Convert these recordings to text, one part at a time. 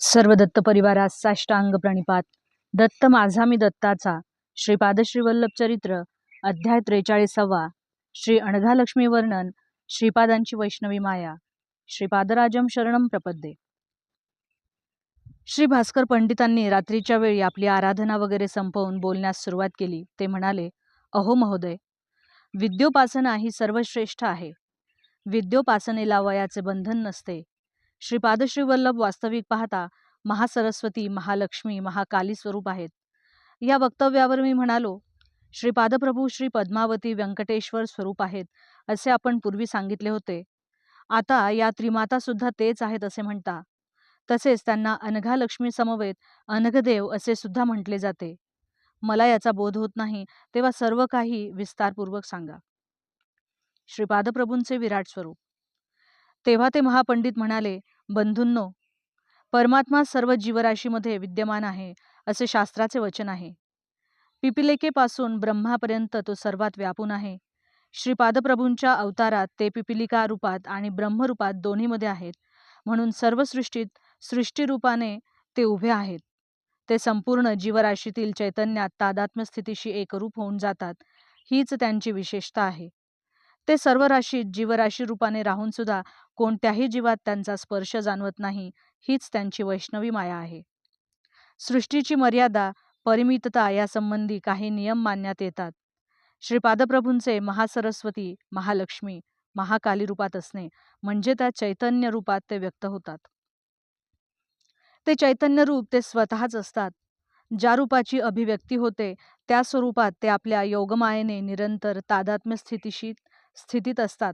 सर्व दत्त परिवारास साष्टांग प्रणिपात. दत्त माझा मी दत्ताचा. श्रीपाद श्रीवल्लभ चरित्र अध्याय त्रेचाळीसावा. श्री अणघालक्ष्मी वर्णन श्रीपादांची वैष्णवी माया. श्रीपादराजम शरणम प्रपद्ये. श्री भास्कर पंडितांनी रात्रीच्या वेळी आपली आराधना वगैरे संपवून बोलण्यास सुरुवात केली. ते म्हणाले अहो महोदय विद्योपासना ही सर्वश्रेष्ठ आहे. विद्योपासनेला वयाचे बंधन नसते. श्रीपाद श्रीवल्लभ वास्तविक पाहता महासरस्वती महालक्ष्मी महाकाली स्वरूप आहेत. या वक्तव्यावर मी म्हणालो श्रीपादप्रभू श्री पद्मावती व्यंकटेश्वर स्वरूप आहेत असे आपण पूर्वी सांगितले होते. आता या त्रिमाता सुद्धा तेच आहेत असे म्हणता. तसेच त्यांना अनघा लक्ष्मी समवेत अनघदेव असे सुद्धा म्हटले जाते. मला याचा बोध होत नाही तेव्हा सर्व काही विस्तारपूर्वक सांगा. श्रीपादप्रभूंचे विराट स्वरूप तेव्हा ते महापंडित म्हणाले बंधूंनो परमात्मा सर्व जीवराशीमध्ये विद्यमान आहे असे शास्त्राचे वचन आहे. पिपिलिकेपासून ब्रह्मापर्यंत तो सर्वात व्यापून आहे. श्रीपादप्रभूंच्या अवतारात ते पिपिलिका रूपात आणि ब्रह्मरूपात दोन्हीमध्ये आहेत. म्हणून सर्व सृष्टीत सृष्टीरूपाने ते उभे आहेत. ते संपूर्ण जीवराशीतील चैतन्यात तादात्म्य स्थितीशी एकरूप होऊन जातात. हीच त्यांची विशेषता आहे. ते सर्व राशीत जीवराशी रूपाने राहून सुद्धा कोणत्याही जीवात त्यांचा स्पर्श जाणवत नाही हीच त्यांची वैष्णवी माया आहे. सृष्टीची मर्यादा परिमितता यासंबंधी काही नियम मानण्यात येतात. श्रीपादप्रभूंचे महासरस्वती महालक्ष्मी महाकाली रूपात असणे म्हणजे त्या चैतन्य रूपात ते व्यक्त होतात. ते चैतन्य रूप ते स्वतःच असतात. ज्या रूपाची अभिव्यक्ती होते त्या स्वरूपात ते आपल्या योगमायेने निरंतर तादात्म्य स्थितीशी स्थितीत असतात.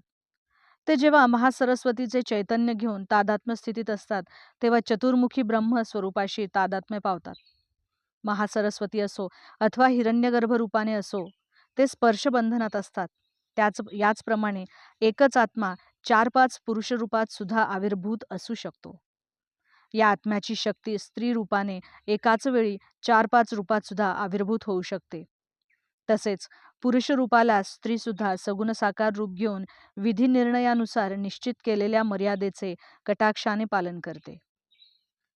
ते जेव्हा महासरस्वतीचे चैतन्य घेऊन तादात्म्य स्थितीत असतात तेव्हा चतुर्मुखी ब्रह्म स्वरूपाशी तादात्म्य पावतात. महासरस्वती असो अथवा हिरण्यगर्भ रूपाने असो ते स्पर्शबंधनात असतात. त्याच याचप्रमाणे एकच आत्मा चार पाच पुरुष रूपात सुद्धा आविर्भूत असू शकतो. या आत्म्याची शक्ती स्त्री रूपाने एकाच वेळी चार पाच रूपात सुद्धा आविर्भूत होऊ शकते. तसेच पुरुष रूपाला स्त्री सुद्धा सगुण साकार रूप घेऊन विधी निर्णयानुसार निश्चित केलेल्या मर्यादेचे कटाक्षाने पालन करते.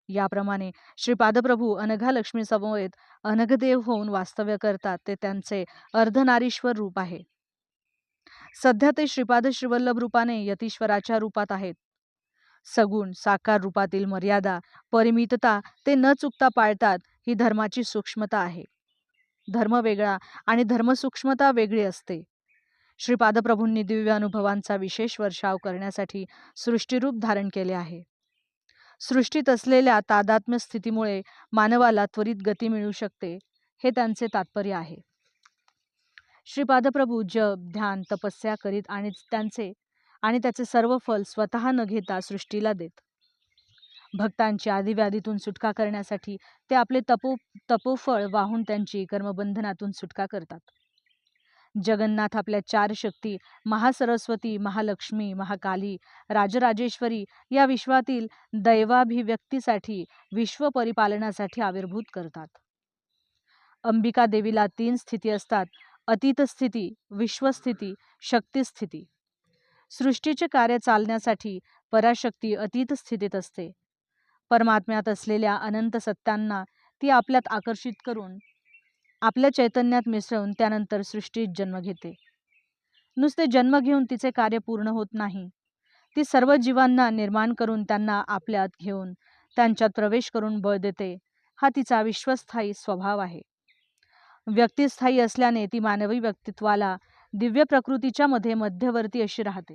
याप्रमाणे श्रीपादप्रभू अनघा लक्ष्मी समवेत अनघदेव होऊन वास्तव्य करतात ते त्यांचे अर्धनारीश्वर रूप आहे. सध्या ते श्रीपाद श्रीवल्लभ रूपाने यतीश्वराच्या रूपात आहेत. सगुण साकार रूपातील मर्यादा परिमितता ते न चुकता पाळतात ही धर्माची सूक्ष्मता आहे. धर्म वेगळा आणि धर्मसूक्ष्मता वेगळी असते. श्रीपादप्रभूंनी दिव्य अनुभवांचा विशेष वर्षाव करण्यासाठी सृष्टीरूप धारण केले आहे. सृष्टीत असलेल्या तादात्म्य स्थितीमुळे मानवाला त्वरित गती मिळू शकते हे त्यांचे तात्पर्य आहे. श्रीपादप्रभू जप ध्यान तपस्या करीत आणि त्यांचे आणि त्याचे सर्व फल स्वतः न घेता सृष्टीला देत. भक्तांची आदिव्याधीतून सुटका करण्यासाठी ते आपले तपो तपोफळ वाहून त्यांची कर्मबंधनातून सुटका करतात. जगन्नाथ आपल्या चार शक्ती महासरस्वती महालक्ष्मी महाकाली राजराजेश्वरी या विश्वातील दैवाभिव्यक्तीसाठी विश्व परिपालनासाठी आविर्भूत करतात. अंबिका देवीला तीन स्थिती असतात अतीत स्थिती विश्वस्थिती शक्तिस्थिती. सृष्टीचे कार्य चालण्यासाठी पराशक्ती अतीत स्थितीत असते. परमात्म्यात असलेल्या अनंत सत्यांना ती आपल्यात आकर्षित करून आपल्या चैतन्यात मिसळून त्यानंतर सृष्टीत जन्म घेते. नुसते जन्म घेऊन तिचे कार्य पूर्ण होत नाही. ती सर्व जीवांना निर्माण करून त्यांना आपल्यात घेऊन त्यांच्यात प्रवेश करून बळ देते हा तिचा विश्वस्थायी स्वभाव आहे. व्यक्तिस्थायी असल्याने ती मानवी व्यक्तित्वाला दिव्य प्रकृतीच्या मध्ये मध्यवर्ती अशी राहते.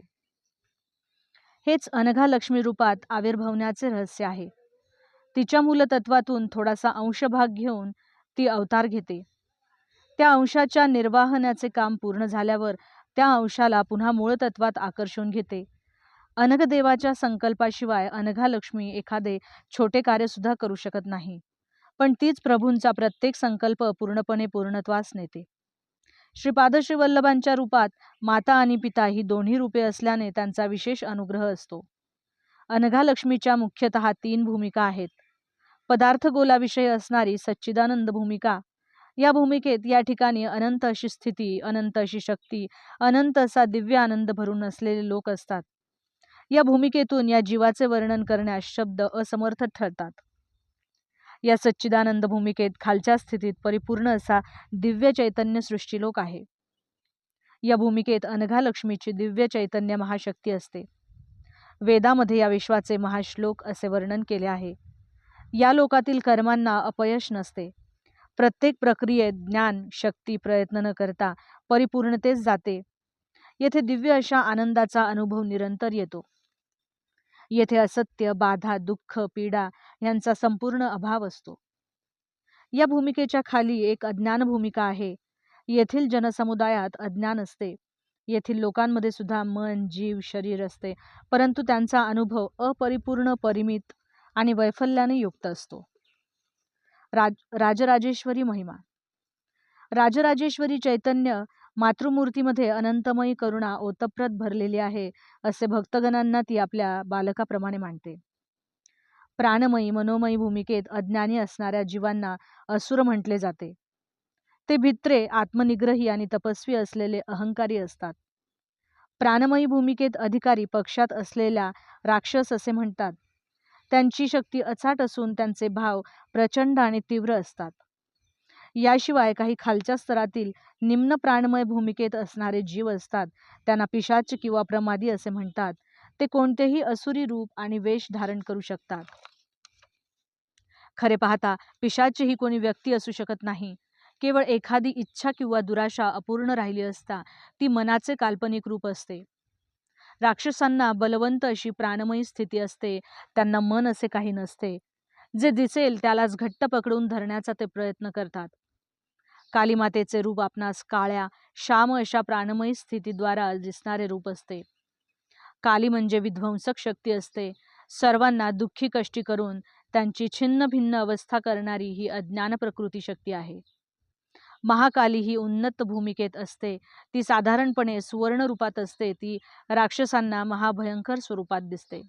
हेच अनघा लक्ष्मी रूपात आविर्भवण्याचे रहस्य आहे. तिच्या मूलतत्वातून थोडासा अंशभाग घेऊन ती अवतार घेते. त्या अंशाच्या निर्वाहनाचे काम पूर्ण झाल्यावर त्या अंशाला पुन्हा मूळ तत्वात आकर्षून घेते. अनघदेवाच्या संकल्पाशिवाय अनघालक्ष्मी एखादे छोटे कार्य सुद्धा करू शकत नाही पण तीच प्रभूंचा प्रत्येक संकल्प पूर्णपणे पूर्णत्वास नेते. श्रीपाद वल्लभांच्या रूपात माता आणि पिता ही दोन्ही रूपे असल्याने त्यांचा विशेष अनुग्रह असतो. अनघालक्ष्मीच्या मुख्यतः तीन भूमिका आहेत पदार्थ गोलाविषयी असणारी सच्चिदानंद भूमिका. या भूमिकेत या ठिकाणी अनंत अशी स्थिती अनंत अशी शक्ती अनंत असा दिव्य आनंद भरून असलेले लोक असतात. या भूमिकेतून या जीवाचे वर्णन करण्यास शब्द असमर्थ ठरतात. या सच्चिदानंद भूमिकेत खालच्या स्थितीत परिपूर्ण असा दिव्य चैतन्य सृष्टीलोक आहे. या भूमिकेत अनघा लक्ष्मीची दिव्य चैतन्य महाशक्ती असते. वेदामध्ये या विश्वाचे महाश्लोक असे वर्णन केले आहे. या लोकातील कर्मांना अपयश नसते. प्रत्येक प्रक्रियेत ज्ञान शक्ती प्रयत्न न करता परिपूर्णतेच जाते. येथे दिव्य अशा आनंदाचा अनुभव निरंतर येतो. येथे असत्य बाधा दुःख पीडा यांचा संपूर्ण अभाव असतो. या भूमिकेच्या खाली एक अज्ञान भूमिका आहे. येथील जनसमुदायात अज्ञान असते. येथील लोकांमध्ये सुद्धा मन जीव शरीर असते. परंतु त्यांचा अनुभव अपरिपूर्ण परिमित आणि वैफल्याने युक्त असतो. राज राजराजेश्वरी महिमा. राजराजेश्वरी चैतन्य मातृमूर्तीमध्ये अनंतमयी करुणा ओतप्रत भरलेली आहे असे भक्तगणांना ती आपल्या बालकाप्रमाणे मांडते प्राणमयी मनोमयी भूमिकेत अज्ञानी असणाऱ्या जीवांना असुर म्हटले जाते. ते भित्रे आत्मनिग्रही आणि तपस्वी असलेले अहंकारी असतात. प्राणमयी भूमिकेत अधिकारी पक्षात असलेल्या राक्षस असे म्हणतात. त्यांची शक्ती अचाट असून त्यांचे भाव प्रचंड आणि तीव्र असतात. याशिवाय काही खालच्या स्तरातील निम्न प्राणमय भूमिकेत असणारे जीव असतात. त्यांना पिशाच किंवा प्रमादी असे म्हणतात. ते कोणतेही असुरी रूप आणि वेश धारण करू शकतात. खरे पाहता पिशाच ही कोणी व्यक्ती असू शकत नाही. केवळ एखादी इच्छा किंवा दुराशा अपूर्ण राहिली असता ती मनाचे काल्पनिक रूप असते. राक्षसांना बलवंत अशी प्राणमयी स्थिती असते त्यांना मन असे काही नसते. जे दिसेल त्यालाच घट्ट पकडून धरण्याचा ते प्रयत्न करतात. कालीमातेचे रूप आपणास काळ्या श्याम अशा प्राणमयी स्थितीद्वारा दिसणारे रूप असते. काली म्हणजे विध्वंसक शक्ती असते. सर्वांना दुःखी कष्टी करून त्यांची छिन्न भिन्न अवस्था करणारी ही अज्ञान प्रकृती शक्ती आहे. महाकाली ही उन्नत भूमिकेत असते. ती साधारणपणे सुवर्ण रूपात असते. ती राक्षसांना महाभयंकर स्वरूपात दिसते.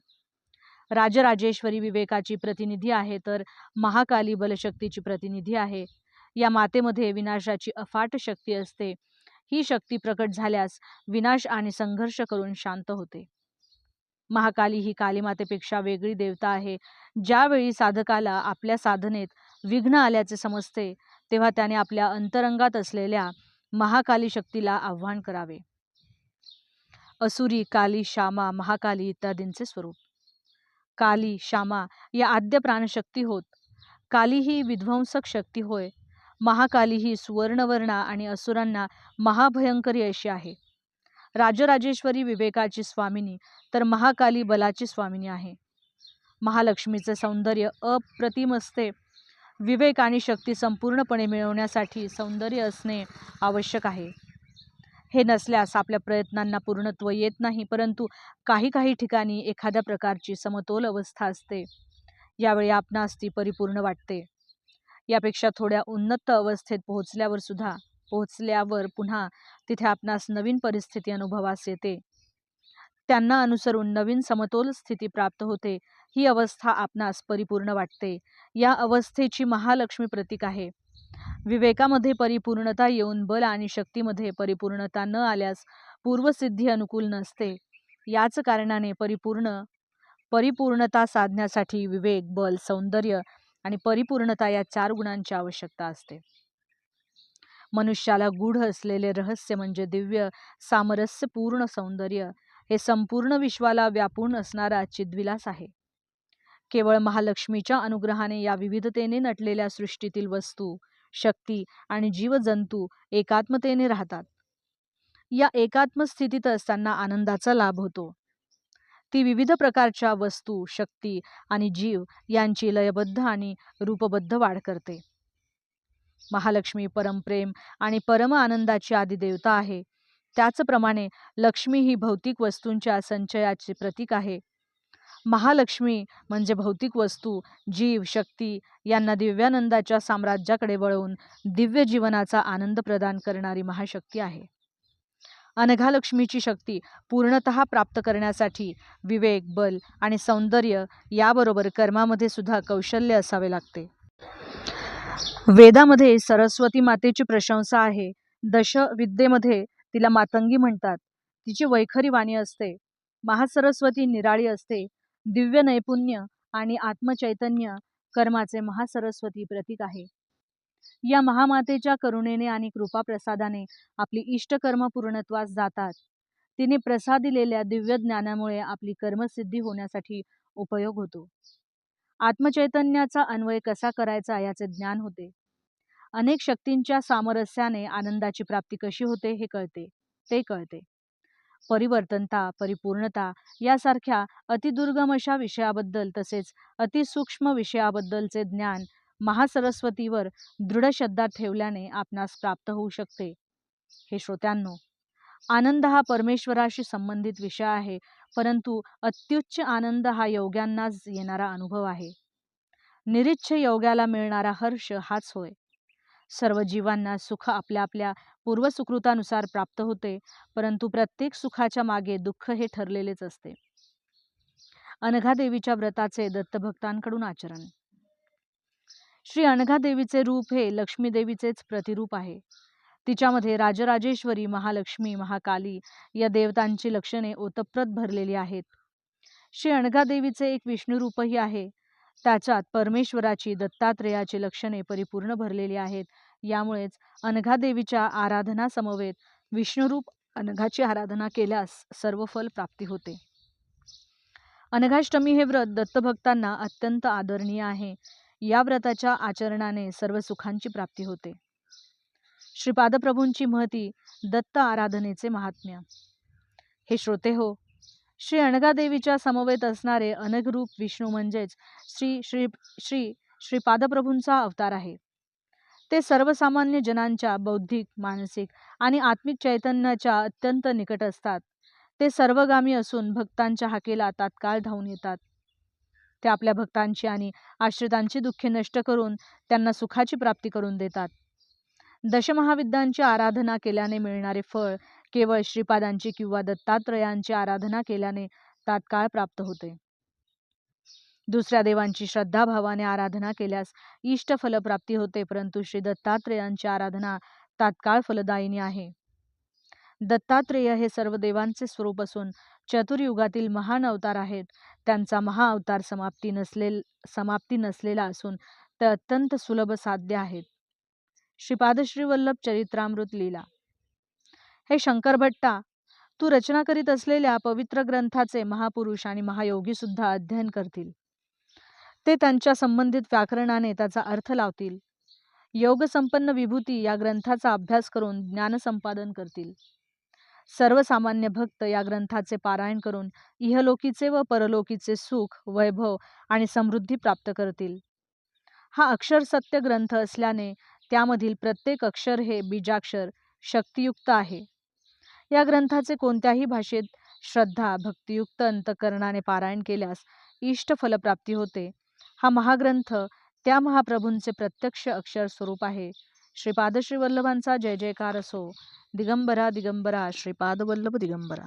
राजराजेश्वरी विवेकाची प्रतिनिधी आहे तर महाकाली बलशक्तीची प्रतिनिधी आहे. या मातेमध्ये विनाशाची अफाट शक्ती असते. ही शक्ती प्रकट झाल्यास विनाश आणि संघर्ष करून शांत होते. महाकाली ही कालीमातेपेक्षा वेगळी देवता आहे. ज्यावेळी साधकाला आपल्या साधनेत विघ्न आल्याचे समजते तेव्हा त्याने आपल्या अंतरंगात असलेल्या महाकाली शक्तीला आव्हान करावे. असुरी काली श्यामा महाकाली इत्यादींचे स्वरूप. काली श्यामा या आद्य प्राणशक्ती होत. काली ही विध्वंसक शक्ती होय. महाकाली ही सुवर्णवर्णा आणि असुरांना महाभयंकरी अशी आहे. राजराजेश्वरी विवेकाची स्वामिनी तर महाकाली बलाची स्वामिनी आहे. महालक्ष्मीचे सौंदर्य अप्रतिम असते. विवेक आणि शक्ती संपूर्णपणे मिळवण्यासाठी सौंदर्य असणे आवश्यक आहे. हे नसल्यास आपल्या प्रयत्नांना पूर्णत्व येत नाही परंतु काही काही ठिकाणी एखाद्या प्रकारची समतोल अवस्था असते. यावेळी आपणास ती परिपूर्ण वाटते. यापेक्षा थोड्या उन्नत अवस्थेत पोहोचल्यावर सुद्धा पोहोचल्यावर पुन्हा तिथे आपणास नवीन परिस्थिती अनुभवास येते. त्यांना अनुसरून नवीन समतोल स्थिती प्राप्त होते ही अवस्था आपणास परिपूर्ण वाटते. या अवस्थेची महालक्ष्मी प्रतीक आहे. विवेकामध्ये परिपूर्णता येऊन बल आणि शक्तीमध्ये परिपूर्णता न आल्यास पूर्वसिद्धी अनुकूल नसते. याच कारणाने परिपूर्ण परिपूर्णता साधण्यासाठी विवेक बल सौंदर्य आणि परिपूर्णता या चार गुणांची आवश्यकता असते. मनुष्याला गूढ असलेले रहस्य म्हणजे दिव्य सामरस्यपूर्ण सौंदर्य हे संपूर्ण विश्वाला व्यापून असणारा चिद्विलास आहे. केवळ महालक्ष्मीच्या अनुग्रहाने या विविधतेने नटलेल्या सृष्टीतील वस्तू शक्ती आणि जीवजंतू एकात्मतेने राहतात. या एकात्म स्थितीतच त्यांना आनंदाचा लाभ होतो. ती विविध प्रकारच्या वस्तू शक्ती आणि जीव यांची लयबद्ध आणि रूपबद्ध वाढ करते. महालक्ष्मी परमप्रेम आणि परम आनंदाची आदिदेवता आहे. त्याचप्रमाणे लक्ष्मी ही भौतिक वस्तूंच्या संचयाचे प्रतीक आहे. महालक्ष्मी म्हणजे भौतिक वस्तू जीव शक्ती यांना दिव्यानंदाच्या साम्राज्याकडे वळवून दिव्य जीवनाचा आनंद प्रदान करणारी महाशक्ती आहे. अनघालक्ष्मीची शक्ती पूर्णत प्राप्त करण्यासाठी विवेक बल आणि सौंदर्य याबरोबर कर्मामध्ये सुद्धा कौशल्य असावे लागते. वेदामध्ये सरस्वती मातेची प्रशंसा आहे. दश विद्येमध्ये तिला मातंगी म्हणतात. तिची वैखरी वाणी असते. महासरस्वती निराळी असते. दिव्य नैपुण्य आणि आत्मचैतन्य कर्माचे महासरस्वती प्रतीक आहे. या महामातेच्या करुणेने आणि कृपाप्रसादाने आपली इष्टकर्म पूर्णत्वास जातात. तिने प्रसाद दिलेल्या दिव्य ज्ञानामुळे आपली कर्मसिद्धी होण्यासाठी उपयोग होतो. आत्मचैतन्याचा अन्वय कसा करायचा याचे ज्ञान होते. अनेक शक्तींच्या सामरस्याने आनंदाची प्राप्ती कशी होते हे कळते ते कळते. परिवर्तनता परिपूर्णता यासारख्या अतिदुर्गम अशा विषयाबद्दल तसेच अतिसूक्ष्म विषयाबद्दलचे ज्ञान महासरस्वतीवर दृढ श्रद्धा ठेवल्याने आपणास प्राप्त होऊ शकते. हे श्रोत्यांनो आनंद हा परमेश्वराशी संबंधित विषय आहे परंतु अत्युच्च आनंद हा योग्यांनाच येणारा अनुभव आहे. निरिच्छ योग्याला मिळणारा हर्ष हाच होय. सर्व जीवांना सुख आपल्या आपल्या पूर्वसुकृतानुसार प्राप्त होते परंतु प्रत्येक सुखाच्या मागे दुःख हे ठरलेलेच असते. अनघादेवीच्या व्रताचे दत्तभक्तांकडून आचरण. श्री अनघादेवीचे रूप हे लक्ष्मी देवीचेच प्रतिरूप आहे. तिच्यामध्ये राजराजेश्वरी महालक्ष्मी महाकाली या देवतांची लक्षणे ओतप्रत भरलेली आहेत. श्री अणगादेवीचे एक विष्णुरूपही आहे. त्याच्यात परमेश्वराची दत्तात्रेयाची लक्षणे परिपूर्ण भरलेली आहेत. यामुळेच अनघादेवीच्या आराधनासमवेत विष्णुरूप अनघाची आराधना केल्यास सर्व फल प्राप्ती होते. अनघाष्टमी हे व्रत दत्तभक्तांना अत्यंत आदरणीय आहे. या व्रताच्या आचरणाने सर्व सुखांची प्राप्ती होते. श्रीपादप्रभूंची महती दत्त आराधनेचे महात्म्य. हे श्रोते हो श्री अनघादेवीच्या समवेत असणारे अनघरूप विष्णू म्हणजेच श्री श्री श्री श्रीपादप्रभूंचा अवतार आहे. ते सर्वसामान्य जनांच्या बौद्धिक मानसिक आणि आत्मिक चैतन्याच्या अत्यंत निकट असतात. ते सर्वगामी असून भक्तांच्या हाकेला तात्काळ धावून येतात. ते आपल्या भक्तांची आणि आश्रितांची दुःखे नष्ट करून त्यांना सुखाची प्राप्ती करून देतात. दशमहाविद्यांची आराधना केल्याने मिळणारे फळ केवळ श्रीपादांची किंवा दत्तात्रयांची आराधना केल्याने तात्काळ प्राप्त होते. दुसऱ्या देवांची श्रद्धाभावाने आराधना केल्यास इष्ट फलप्राप्ती होते परंतु श्री दत्तात्रेयांची आराधना तात्काळ फलदायिनी आहे. दत्तात्रेय हे सर्व देवांचे स्वरूप असून चतुर्युगातील महान अवतार आहेत. त्यांचा महाअवतार समाप्ती नसले समाप्ती नसलेला असून ते अत्यंत सुलभ साध्य आहेत. श्रीपादश्री वल्लभ चरित्रामृत लीला. हे शंकर भट्टा तू रचना करीत असलेल्या पवित्र ग्रंथाचे महापुरुष आणि महायोगी सुद्धा अध्ययन करतील. ते त्यांच्या संबंधित व्याकरणाने त्याचा अर्थ लावतील. योगसंपन्न विभूती या ग्रंथाचा अभ्यास करून ज्ञानसंपादन करतील. सर्वसामान्य भक्त या ग्रंथाचे पारायण करून इहलोकीचे व परलोकीचे सुख वैभव आणि समृद्धी प्राप्त करतील. हा अक्षर सत्य ग्रंथ असल्याने त्यामधील प्रत्येक अक्षर हे बीजाक्षर शक्तियुक्त आहे. या ग्रंथाचे कोणत्याही भाषेत श्रद्धा भक्तियुक्त अंतकरणाने पारायण केल्यास इष्ट फलप्राप्ती होते. हा महाग्रंथ त्या महाप्रभूंचे प्रत्यक्ष अक्षर स्वरूप आहे. श्रीपाद जय जयकार असो. दिगंबरा दिगंबरा. श्रीपाद वल्लभ दिगंबरा.